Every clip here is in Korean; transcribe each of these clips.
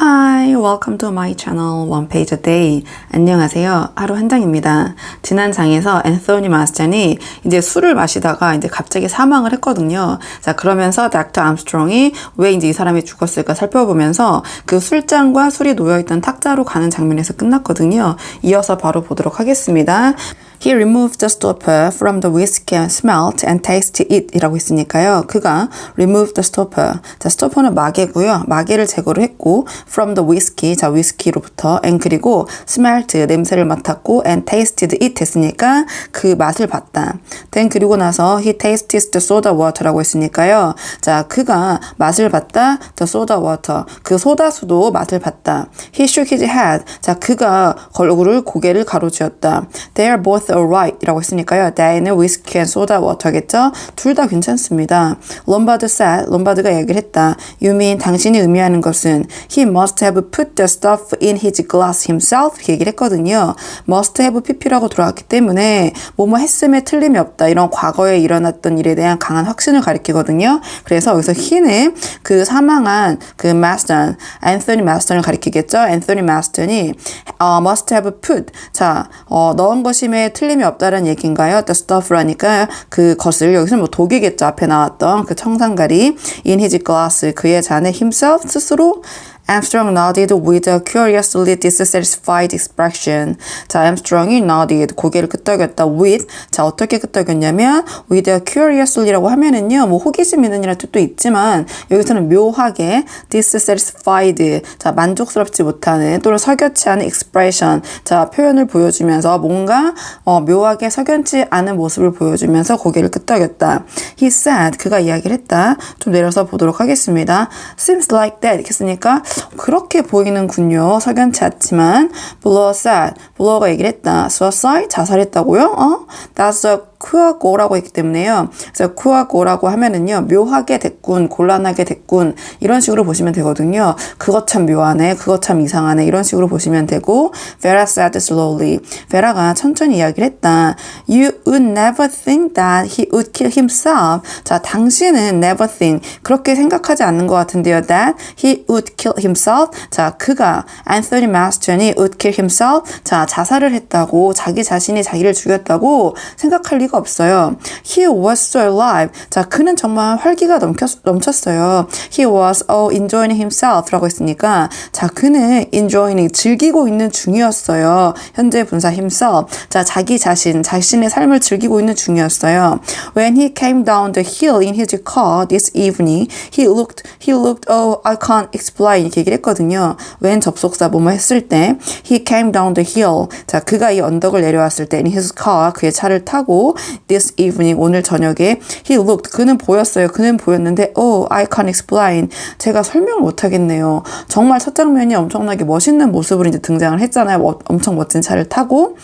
Hi, welcome to my channel One Page a Day. 안녕하세요. 하루 한 장입니다. 지난 장에서 앤서니 마스턴이 이제 술을 마시다가 이제 갑자기 사망을 했거든요. 자, 그러면서 닥터 암스트롱이 왜 이제 이 사람이 죽었을까 살펴보면서 그 술잔과 술이 놓여있던 탁자로 가는 장면에서 끝났거든요. 이어서 바로 보도록 하겠습니다. He removed the stopper from the whiskey and smelt and tasted it 이라고 했으니까요. 그가 removed the stopper. 자, 스토퍼는 마개고요. 마개를 제거를 했고 from the whiskey. 자, 위스키로부터 and 그리고 smelt 냄새를 맡았고 and tasted it 했으니까 그 맛을 봤다. then 그리고 나서 he tasted the soda water라고 했으니까요. 자, 그가 맛을 봤다. the soda water. 그 소다수도 맛을 봤다. he shook his head. 자, 그가 얼굴을 고개를 가로쥐었다. They are both alright 이라고 했으니까요. They는 whiskey and soda water겠죠? 둘 다 괜찮습니다. 롬바드 said, 롬바드가 얘기를 했다. You mean 당신이 의미하는 것은 he must have put the stuff in his glass himself 얘기를 했거든요. must have pp라고 들어왔기 때문에 뭐뭐 했음에 틀림이 없다. 이런 과거에 일어났던 일에 대한 강한 확신을 가리키거든요. 그래서 여기서 he는 그 사망한 그 마스턴, 앤서니 마스턴을 가리키겠죠. 앤서니 마스턴이 어, must have put 자 어, 넣은 것임에 틀림이 없다는 얘기인가요? The stuff라니까 그것을 여기서 뭐 독이겠죠. 앞에 나왔던 그 청산가리 in his glass 그의 잔에 himself 스스로 Armstrong nodded with a curiously dissatisfied expression. 자, Armstrong이 nodded, 고개를 끄덕였다 with. 자, 어떻게 끄덕였냐면 with a curiously라고 하면은요, 뭐 호기심 있는이라는 뜻도 있지만 여기서는 묘하게 dissatisfied. 자, 만족스럽지 못하는 또는 석연치 않은 expression. 자, 표현을 보여주면서 뭔가 어, 묘하게 석연치 않은 모습을 보여주면서 고개를 끄덕였다. He said, 그가 이야기를 했다. 좀 내려서 보도록 하겠습니다. Seems like that. 했으니까 그렇게 보이는군요. 석연치 않지만 블러 said, 블러가 얘기를 했다. suicide? 자살했다고요? 어? That's a 쿠어고라고 했기 때문에요. 그래서 쿠어고라고 하면은요, 묘하게 됐군, 곤란하게 됐군, 이런 식으로 보시면 되거든요. 그것 참 묘하네, 그것 참 이상하네, 이런 식으로 보시면 되고, Vera said slowly. 베라가 천천히 이야기를 했다. You would never think that he would kill himself. 자, 당신은 never think. 그렇게 생각하지 않는 것 같은데요. That he would kill himself. 자, 그가, Anthony Master이 would kill himself. 자, 자살을 했다고, 자기 자신이 자기를 죽였다고 생각할 리가 없어요. He was so alive. 자, 그는 정말 활기가 넘쳤, 넘쳤어요. He was oh, enjoying himself 라고 했으니까, 자, 그는 enjoying, 즐기고 있는 중이었어요. 현재 분사 himself. 자, 자기 자신, 자신의 삶을 즐기고 있는 중이었어요. When he came down the hill in his car this evening, he looked, he looked, oh, I can't explain. 이렇게 얘기를 했거든요. when 접속사 뭐뭐 했을 때, he came down the hill. 자, 그가 이 언덕을 내려왔을 때, in his car, 그의 차를 타고, this evening, 오늘 저녁에, he looked, 그는 보였어요. 그는 보였는데, oh, I can't explain. 제가 설명을 못 하겠네요. 정말 첫 장면이 엄청나게 멋있는 모습으로 이제 등장을 했잖아요. 뭐, 엄청 멋진 차를 타고.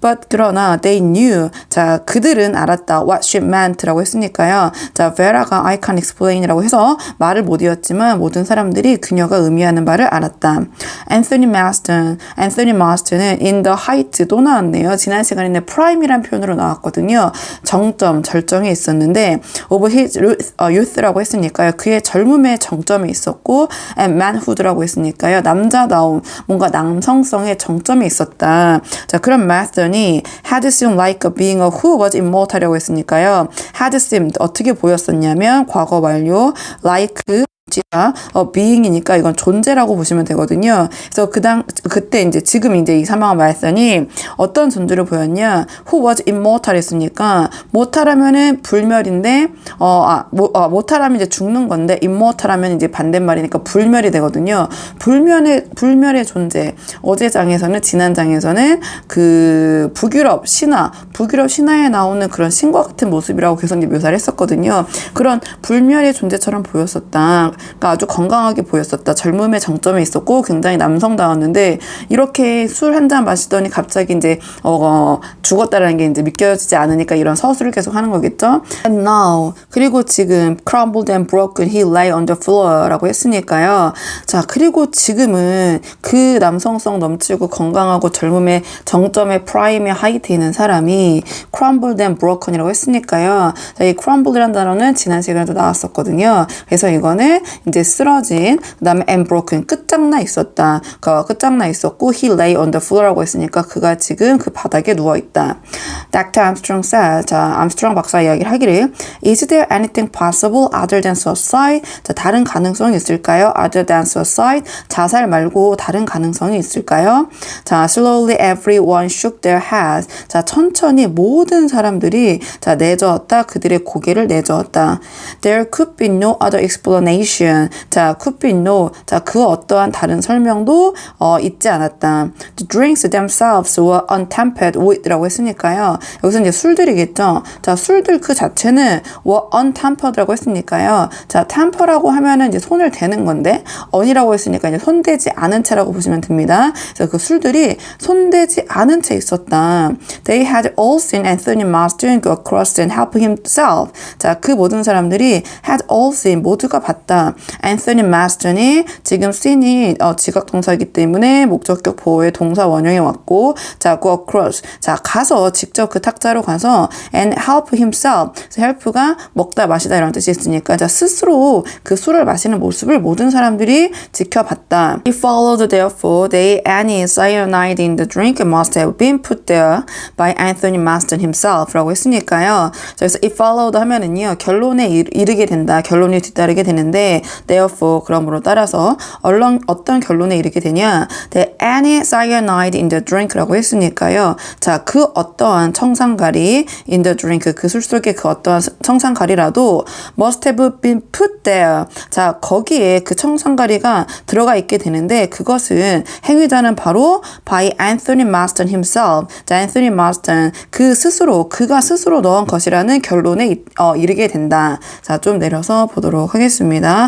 But 그러나 they knew. 자, 그들은 알았다. What she meant라고 했으니까요. 자, Vera가 I can't explain이라고 해서 말을 못 이었지만 모든 사람들이 그녀가 의미하는 바를 알았다. Anthony Marston. Anthony Marston은 in the height도 나왔네요. 지난 시간에는 prime이란 표현으로 나왔거든요. 정점, 절정에 있었는데 of his youth라고 했으니까요. 그의 젊음의 정점에 있었고 and manhood라고 했으니까요. 남자다움, 뭔가 남성성의 정점에 있었다. 자, 그런 Marston 이 had seemed like being a who was immortal이라고 했으니까요. had seemed 어떻게 보였었냐면 과거 완료 like 지가 어, being이니까 이건 존재라고 보시면 되거든요. 그래서 그당 그때 이제 지금 이제 이 사망한 말선이 어떤 존재를 보였냐? Who was immortal 했으니까 mortal하면은 불멸인데 어아 어, mortal하면 이제 죽는 건데 immortal하면 이제 반대말이니까 불멸이 되거든요. 불멸의 불멸의 존재. 어제 장에서는 지난 장에서는 그 북유럽 신화, 북유럽 신화에 나오는 그런 신과 같은 모습이라고 계속 이제 묘사를 했었거든요. 그런 불멸의 존재처럼 보였었다. 아주 건강하게 보였었다. 젊음의 정점에 있었고 굉장히 남성다웠는데 이렇게 술 한 잔 마시더니 갑자기 이제 어, 어, 죽었다라는 게 이제 믿겨지지 않으니까 이런 서술을 계속 하는 거겠죠. And now 그리고 지금 crumbled and broken he lay on the floor라고 했으니까요. 자 그리고 지금은 그 남성성 넘치고 건강하고 젊음의 정점의 프라임의 하이트에 있는 사람이 crumbled and broken이라고 했으니까요. 자, 이 crumbled라는 단어는 지난 시간에도 나왔었거든요. 그래서 이거는 이제 쓰러진 그다음에 and broken 끝장나 있었다. 그 끝장나 있었고 he lay on the floor라고 했으니까 그가 지금 그 바닥에 누워 있다. Dr. Armstrong said 자 암스트롱 박사 이야기를 하기를 Is there anything possible other than suicide? 자 다른 가능성이 있을까요? Other than suicide 자살 말고 다른 가능성이 있을까요? 자 slowly everyone shook their heads 자 천천히 모든 사람들이 자 내저었다 그들의 고개를 내저었다. There could be no other explanation. 자, could be no. 자, 그 어떠한 다른 설명도 어, 있지 않았다. The drinks themselves were untempered with라고 했으니까요. 여기서 이제 술들이겠죠. 자, 술들 그 자체는 were untempered라고 했으니까요. 자, temper라고 하면은 이제 손을 대는 건데 on이라고 했으니까 이제 손대지 않은 채라고 보시면 됩니다. 그래서 그 술들이 손대지 않은 채 있었다. They had all seen Anthony Marston go across and help himself. 자, 그 모든 사람들이 had all seen 모두가 봤다. Anthony Marston이 지금 seen이 어, 지각 동사이기 때문에 목적격 보호의 동사 원형이 왔고, 자, go across. 자, 가서 직접 그 탁자로 가서 and help himself. help가 먹다 마시다 이런 뜻이 있으니까 자, 스스로 그 술을 마시는 모습을 모든 사람들이 지켜봤다. He followed therefore they any cyanide in the drink must have been put there by Anthony Marston himself 라고 했으니까요. 자, 그래서 it followed 하면은요, 결론에 이- 이르게 된다. 결론이 뒤따르게 되는데, therefore, 그러므로 따라서, 얼렁, 어떤 결론에 이르게 되냐, that any cyanide in the drink라고 했으니까요. 자, 그 어떠한 청산가리 in the drink, 그술 속에 그 어떠한 청산가리라도 must have been put there. 자, 거기에 그 청산가리가 들어가 있게 되는데, 그것은 행위자는 바로 by Anthony Marston himself. 자, Anthony Marston, 그 스스로, 그가 스스로 넣은 것이라는 결론에 이- 어, 이르게 된다. 자, 좀 내려서 보도록 하겠습니다.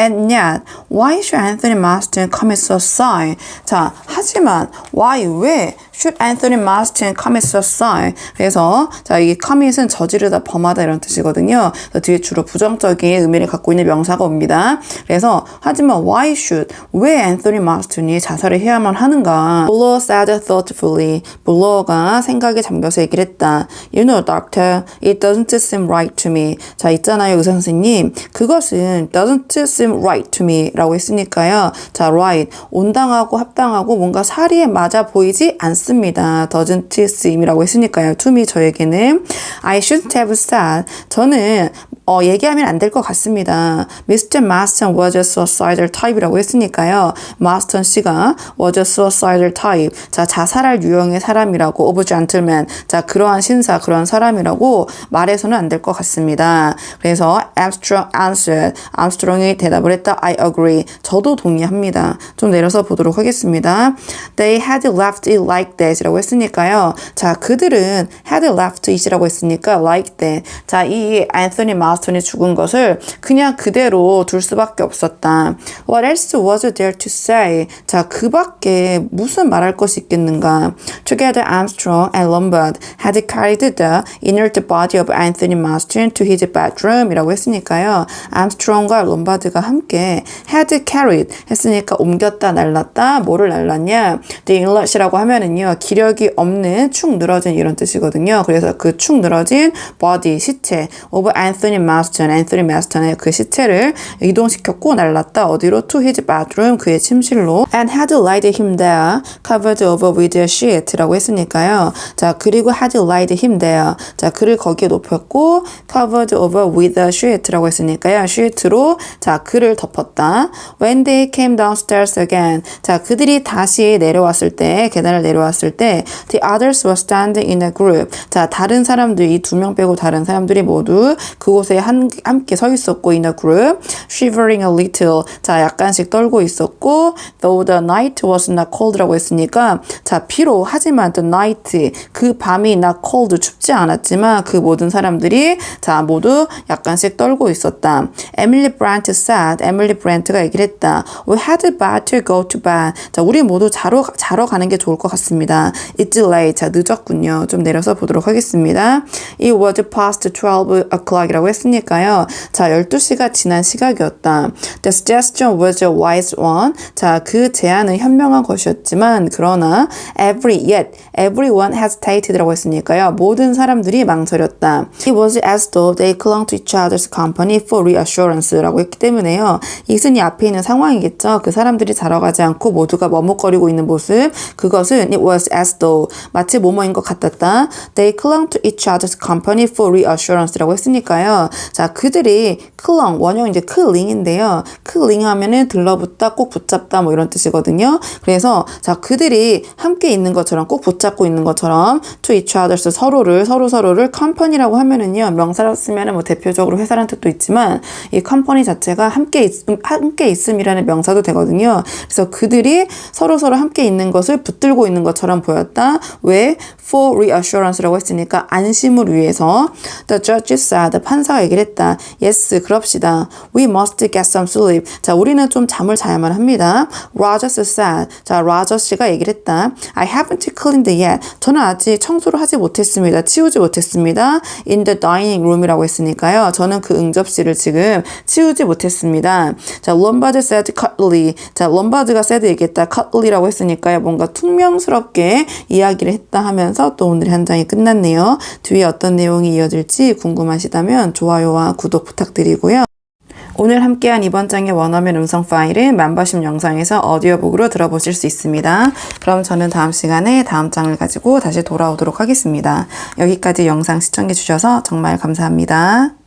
And yet, why should Anthony Marston commit suicide? 자, 하지만, why, 왜 should Anthony Marston commit suicide? 그래서, 자, 이 commit은 저지르다, 범하다 이런 뜻이거든요. 뒤에 주로 부정적인 의미를 갖고 있는 명사가 옵니다. 그래서, 하지만 why should, 왜 앤서니 마스턴이 자살을 해야만 하는가? Buller said thoughtfully. 블러가 생각에 잠겨서 얘기를 했다. You know, doctor, it doesn't seem right to me. 자, 있잖아요, 의사 선생님. 그것은 doesn't seem right to me 라고 했으니까요. 자, right. 온당하고 합당하고 뭔가 사리에 맞아 보이지 않습니다. doesn't seem이라고 했으니까요. to me, 저에게는. I shouldn't have said. 저는 어, 얘기하면 안 될 것 같습니다. Mr. Marston was a suicidal type이라고 했으니까요. 마스턴 씨가 was a suicidal type. 자, 자살할 유형의 사람이라고 of gentleman. 자, 그러한 신사, 그러한 사람이라고 말해서는 안 될 것 같습니다. 그래서 Armstrong answered. 암스트롱이 대답을 했다. I agree. 저도 동의합니다. 좀 내려서 보도록 하겠습니다. They had left it like that이라고 했으니까요. 자, 그들은 had left it이라고 했으니까 like that. 자, 이 앤서니 마스 턴이 죽은 것을 그냥 그대로 둘 수밖에 없었다. What else was there to say? 자, 그 밖에 무슨 말할 것이 있겠는가? Together Armstrong and Lombard had carried the inert body of Anthony Marston to his bedroom 이라고 했으니까요. 암스트롱과 롬바드가 함께 had carried 했으니까 옮겼다 날랐다 뭐를 날랐냐 the inlet이라고 하면은요 기력이 없는 축 늘어진 이런 뜻이거든요 그래서 그 축 늘어진 body 시체 of Anthony Marston Anthony Marston의 그 시체를 이동시켰고 날랐다 어디로 to his bedroom 그의 침실로 and had laid him there covered over with a sheet라고 했으니까요 자 그리고 had laid him there 자 그를 거기에 높였고 covered over with a sheet라고 했으니까요 sheet로 자 그를 덮었다 when they came downstairs again 자 그들이 다시 내려왔을 때 계단을 내려왔을 때 the others were standing in a group 자 다른 사람들 이 두 명 빼고 다른 사람들이 모두 그곳에 한, 함께 서 있었고 in a group shivering a little 자 약간씩 떨고 있었고 though the night was not cold라고 했으니까 자 비록 하지만 the night 그 밤이 not cold 춥지 않았지만 그 모든 사람들이 자 모두 약간씩 떨고 있었다. 에밀리 브란트 said 에밀리 브란트가 얘기를 했다. We had better go to bed. 자 우리 모두 자러 자러 가는 게 좋을 것 같습니다. It's late. 자 늦었군요. 좀 내려서 보도록 하겠습니다. It was past 12 o'clock이라고 했 했으니까요. 자, 12시가 지난 시각이었다. The suggestion was a wise one. 자, 그 제안은 현명한 것이었지만 그러나 every yet everyone hesited라고 했으니까요. 모든 사람들이 망설였다. It was as though they clung to each other's company for reassurance라고 했기 때문에요. 이것은 이 앞에 있는 상황이겠죠. 그 사람들이 자러 가지 않고 모두가 머뭇거리고 있는 모습. 그것은 it was as though 마치 뭐뭐인 것 같았다. They clung to each other's company for reassurance라고 했으니까요. 자, 그들이 clung 원형 이제 클링인데요. 클링 하면은 들러붙다, 꼭 붙잡다 뭐 이런 뜻이거든요. 그래서 자, 그들이 함께 있는 것처럼 꼭 붙잡고 있는 것처럼 to each others 서로를 서로 서로를 company라고 하면은요. 명사로 쓰면은 뭐 대표적으로 회사라는 뜻도 있지만 이 company 자체가 함께 있, 함께 있음이라는 명사도 되거든요. 그래서 그들이 서로 서로 함께 있는 것을 붙들고 있는 것처럼 보였다. 왜? For reassurance라고 했으니까 안심을 위해서. The judge said 판사가 얘기를 했다. Yes, 그럽시다. We must get some sleep. 자, 우리는 좀 잠을 자야만 합니다. Rogers said. 자, Rogers 씨가 얘기를 했다. I haven't cleaned yet. 저는 아직 청소를 하지 못했습니다. 치우지 못했습니다. In the dining room이라고 했으니까요. 저는 그 응접실을 지금 치우지 못했습니다. 자, Lombard said cutlery. 자, 롬바드가 said 얘기했다. cutlery라고 했으니까요. 뭔가 퉁명스럽게 이야기를 했다 하면서 또 오늘의 한 장이 끝났네요. 뒤에 어떤 내용이 이어질지 궁금하시다면 좋아 요와 구독 부탁드리고요. 오늘 함께한 이번 장의 원어민 음성 파일은 멤버십 영상에서 오디오북으로 들어보실 수 있습니다. 그럼 저는 다음 시간에 다음 장을 가지고 다시 돌아오도록 하겠습니다. 여기까지 영상 시청해 주셔서 정말 감사합니다.